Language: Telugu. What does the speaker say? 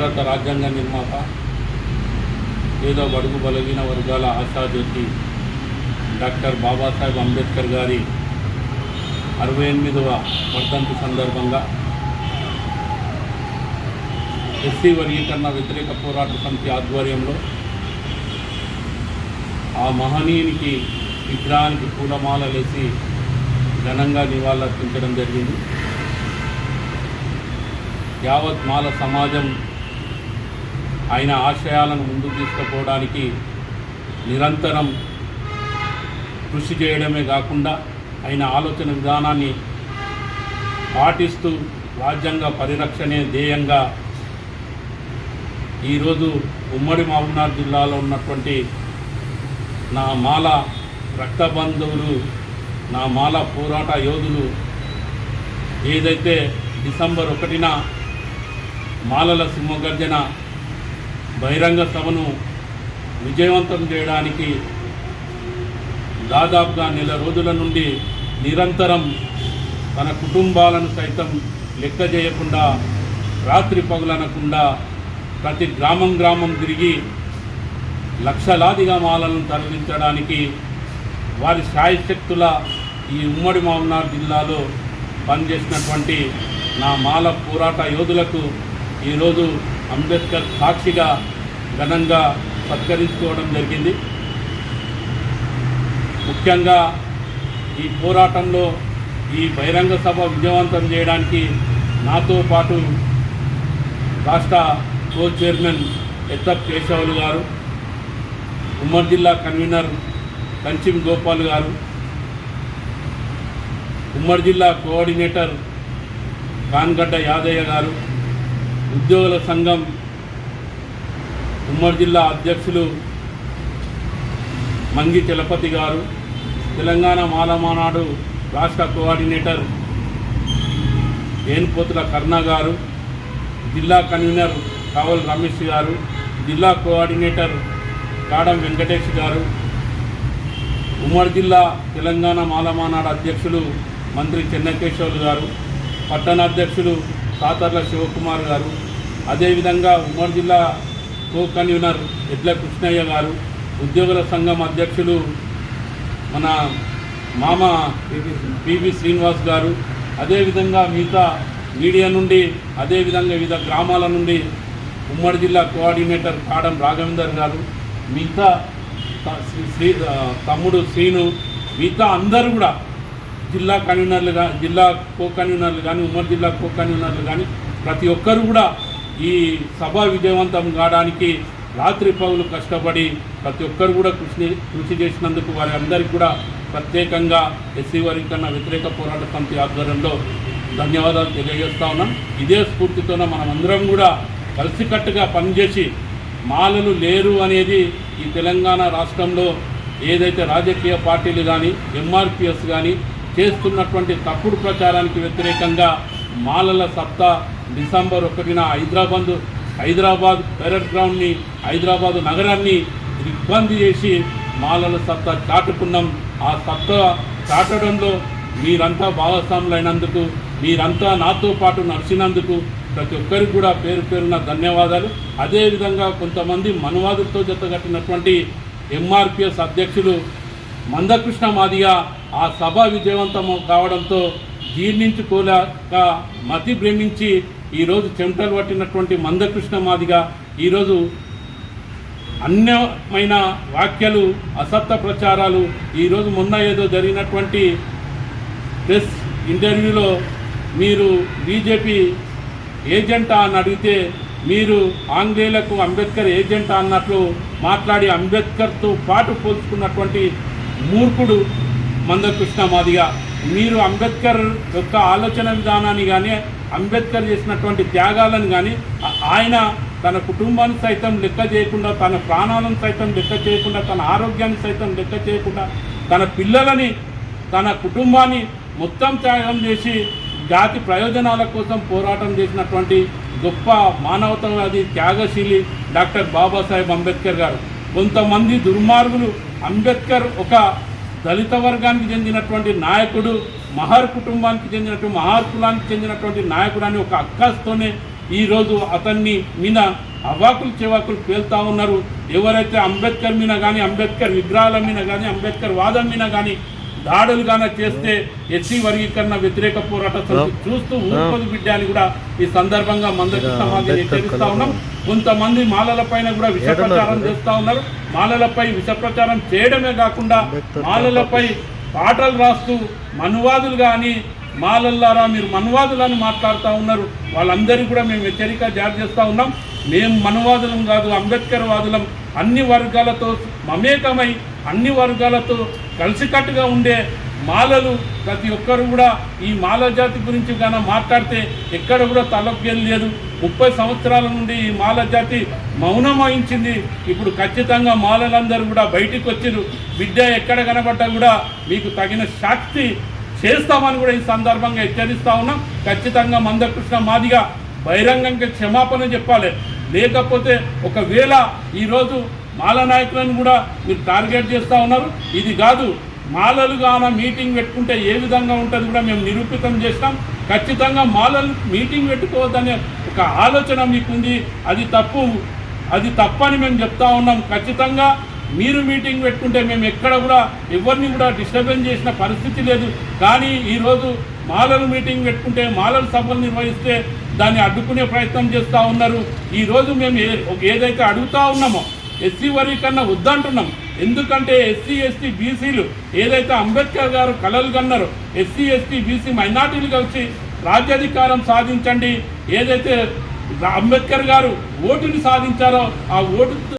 భారత రాజ్యాంగ నిర్మాత ఏదో బడుగు బలహీన వర్గాల ఆశాజ్యోతి డాక్టర్ బాబాసాహెబ్ అంబేద్కర్ గారి అరవై ఎనిమిదవ వర్ధంతి సందర్భంగా ఎస్సీ వర్గీకరణ వ్యతిరేక పోరాట సమితి ఆధ్వర్యంలో ఆ మహనీయునికి విగ్రహానికి పూలమాలలేసి ఘనంగా నివాళులర్పించడం జరిగింది. యావత్ మాల సమాజం ఆయన ఆశయాలను ముందుకు తీసుకుపోవడానికి నిరంతరం కృషి చేయడమే కాకుండా ఆయన ఆలోచన విధానాన్ని పాటిస్తూ రాజ్యాంగ పరిరక్షణే ధ్యేయంగా ఈరోజు ఉమ్మడి మహబూబ్నగర్ జిల్లాలో ఉన్నటువంటి నా మాల రక్త బంధువులు నా మాల పోరాట యోధులు ఏదైతే డిసెంబర్ ఒకటిన మాలల సింహగర్జన బహిరంగ సభను విజయవంతం చేయడానికి దాదాపుగా నెల రోజుల నుండి నిరంతరం తన కుటుంబాలను సైతం లెక్క చేయకుండా రాత్రి పగులనకుండా ప్రతి గ్రామం గ్రామం తిరిగి లక్షలాదిగా మాలను తరలించడానికి వారి సాయశక్తుల ఈ ఉమ్మడి మహబూబ్నగర్ జిల్లాలో పనిచేసినటువంటి నా మాల పోరాట యోధులకు ఈరోజు అంబేద్కర్ సాక్షిగా ఘనంగా సత్కరించుకోవడం జరిగింది. ముఖ్యంగా ఈ పోరాటంలో ఈ బహిరంగ సభ విజయవంతం చేయడానికి నాతో పాటు రాష్ట్ర కో చైర్మన్ ఎత్తప్ కేశవులు గారు ఉమ్మడి జిల్లా కన్వీనర్ కంచిం గోపాల్ గారు ఉమ్మడి జిల్లా కోఆర్డినేటర్ కాన్గడ్డ యాదయ్య గారు ఉద్యోగుల సంఘం ఉమ్మడి జిల్లా అధ్యక్షులు మంగి చలపతి గారు తెలంగాణ మాలమానాడు రాష్ట్ర కోఆర్డినేటర్ ఏన్పోతుల కర్ణ గారు జిల్లా కన్వీనర్ కావల్ రమేష్ గారు జిల్లా కోఆర్డినేటర్ కాడం వెంకటేష్ గారు ఉమ్మడి జిల్లా తెలంగాణ మాలమానాడు అధ్యక్షులు మంత్రి చెన్నకేశ్వర్లు గారు పట్టణ అధ్యక్షులు సాతర్ల శివకుమార్ గారు అదేవిధంగా ఉమ్మడి జిల్లా కో కన్వీనర్ ఎడ్ల కృష్ణయ్య గారు ఉద్యోగుల సంఘం అధ్యక్షులు మన మామ పివి శ్రీనివాస్ గారు అదేవిధంగా మిగతా మీడియా నుండి అదేవిధంగా వివిధ గ్రామాల నుండి ఉమ్మడి జిల్లా కోఆర్డినేటర్ కాడం రాఘవేందర్ గారు మిగతా శ్రీ- శ్రీ తమ్ముడు శ్రీను మిగతా అందరూ కూడా జిల్లా కన్వీనర్లు కానీ జిల్లా కో కన్వీనర్లు కానీ ఉమ్మడి జిల్లా కో కన్వీనర్లు కానీ ప్రతి ఒక్కరు కూడా ఈ సభ విజయవంతం కావడానికి రాత్రి పగులు కష్టపడి ప్రతి ఒక్కరు కూడా కృషి కృషి చేసినందుకు వారి అందరికీ కూడా ప్రత్యేకంగా ఎస్సీ వర్గీకరణ వ్యతిరేక పోరాట సమితి ఆధ్వర్యంలో ధన్యవాదాలు తెలియజేస్తా ఉన్నాం. ఇదే స్ఫూర్తితోన మనం అందరం కూడా కలిసికట్టుగా పనిచేసి మాలలు లేరు అనేది ఈ తెలంగాణ రాష్ట్రంలో ఏదైతే రాజకీయ పార్టీలు కానీ ఎంఆర్పిఎస్ కానీ చేస్తున్నటువంటి తప్పుడు ప్రచారానికి వ్యతిరేకంగా మాలల సత్తా డిసెంబర్ ఒకటిన హైదరాబాద్ హైదరాబాద్ పెరడ్ గ్రౌండ్ని హైదరాబాద్ నగరాన్ని ఇబ్బంది చేసి మాలల సత్తా చాటుకున్నాం. ఆ సత్తా చాటడంలో మీరంతా భాగస్వాములైనందుకు మీరంతా నాతో పాటు నడిచినందుకు ప్రతి ఒక్కరికి కూడా పేరు పేరున ధన్యవాదాలు. అదేవిధంగా కొంతమంది మనువాదులతో జతగట్టినటువంటి ఎంఆర్పిఎస్ అధ్యక్షులు మందకృష్ణ మాదిగా ఆ సభ విజయవంతం కావడంతో జీర్ణించుకోలేక మతి భ్రమించి ఈరోజు చెమటలు పట్టినటువంటి మందకృష్ణ మాదిగా ఈరోజు అన్యమైన వాక్యాలు అసత్య ప్రచారాలు ఈరోజు మొన్న ఏదో జరిగినటువంటి ప్రెస్ ఇంటర్వ్యూలో మీరు బీజేపీ ఏజెంటా అని అడిగితే మీరు ఆంగ్లేయులకు అంబేద్కర్ ఏజెంట్ అన్నట్లు మాట్లాడి అంబేద్కర్తో పాటు పోల్చుకున్నటువంటి మూర్ఖుడు మందకృష్ణ మాదిగా. మీరు అంబేద్కర్ యొక్క ఆలోచన విధానాన్ని కానీ అంబేద్కర్ చేసినటువంటి త్యాగాలను కానీ ఆయన తన కుటుంబాన్ని సైతం లెక్క చేయకుండా తన ప్రాణాలను సైతం లెక్క చేయకుండా తన ఆరోగ్యాన్ని సైతం లెక్క చేయకుండా తన పిల్లలని తన కుటుంబాన్ని మొత్తం త్యాగం చేసి జాతి ప్రయోజనాల కోసం పోరాటం చేసినటువంటి గొప్ప మానవతావాది త్యాగశీలి డాక్టర్ బాబాసాహెబ్ అంబేద్కర్ గారు. కొంతమంది దుర్మార్గులు అంబేద్కర్ ఒక దళిత వర్గానికి చెందినటువంటి నాయకుడు మహర్ కుటుంబానికి చెందినటువంటి మహార్ కులానికి చెందినటువంటి నాయకుడు అని ఒక అక్కస్తోనే ఈరోజు అతన్ని మీద అవాకులు చెవాకులు పేలుతా ఉన్నారు. ఎవరైతే అంబేద్కర్ మీద కానీ అంబేద్కర్ విగ్రహాల మీద కానీ అంబేద్కర్ వాదం మీద కానీ దాడులు గాన చేస్తే ఎస్సీ వర్గీకరణ వ్యతిరేక పోరాట చూస్తూ ఊరుకోదు బిడ్డ అని కూడా ఈ సందర్భంగా మందకృష్ణ సమాజం హెచ్చరిస్తా ఉన్నాం. కొంతమంది మాలల పైన కూడా విష ప్రచారం చేస్తా ఉన్నారు. మాలలపై విష ప్రచారం చేయడమే కాకుండా మాలలపై పాటలు రాస్తూ మనువాదులు కానీ మాలల్లారా మీరు మనువాదులని మాట్లాడుతూ ఉన్నారు. వాళ్ళందరికీ కూడా మేము హెచ్చరిక జారీ చేస్తూ ఉన్నాం. మేము మనవాదులం కాదు అంబేద్కర్ వాదులం. అన్ని వర్గాలతో మమేకమై అన్ని వర్గాలతో కలిసికట్టుగా ఉండే మాలలు ప్రతి ఒక్కరు కూడా ఈ మాల జాతి గురించి కానీ మాట్లాడితే ఎక్కడ కూడా తలొగ్గేది లేదు. ముప్పై సంవత్సరాల నుండి ఈ మాల జాతి మౌనమాయించింది. ఇప్పుడు ఖచ్చితంగా మాలలందరూ కూడా బయటికి వచ్చిరు బిడ్డ ఎక్కడ కనబడ్డా కూడా మీకు తగిన శాక్తి చేస్తామని కూడా ఈ సందర్భంగా హెచ్చరిస్తా ఉన్నాం. ఖచ్చితంగా మందకృష్ణ మాదిగా బహిరంగంగా క్షమాపణ చెప్పాలి. లేకపోతే ఒకవేళ ఈరోజు మాల నాయకులను కూడా మీరు టార్గెట్ చేస్తూ ఉన్నారు. ఇది కాదు మాలలుగాన మీటింగ్ పెట్టుకుంటే ఏ విధంగా ఉంటుంది కూడా మేము నిరూపితం చేస్తాం. ఖచ్చితంగా మాలలు మీటింగ్ పెట్టుకోవద్దనే ఒక ఆలోచన మీకుంది. అది తప్పు అది తప్పని మేము చెప్తా ఉన్నాం. ఖచ్చితంగా మీరు మీటింగ్ పెట్టుకుంటే మేము ఎక్కడ కూడా ఎవరిని కూడా డిస్టర్బెన్స్ చేసిన పరిస్థితి లేదు. కానీ ఈరోజు మాలలు మీటింగ్ పెట్టుకుంటే మాలలు సభలు నిర్వహిస్తే దాన్ని అడ్డుకునే ప్రయత్నం చేస్తూ ఉన్నారు. ఈరోజు మేము ఏ- ఏదైతే అడుగుతా ఉన్నామో ఎస్సీ వర్గీకరణ వద్దంటున్నాం. ఎందుకంటే ఎస్సీ ఎస్టీ బీసీలు ఏదైతే అంబేద్కర్ గారు కలలు కన్నారో ఎస్సీ ఎస్టీ బీసీ మైనార్టీలు కలిసి రాజ్యాధికారం సాధించండి. ఏదైతే అంబేద్కర్ గారు ఓటుని సాధించారో ఆ ఓటు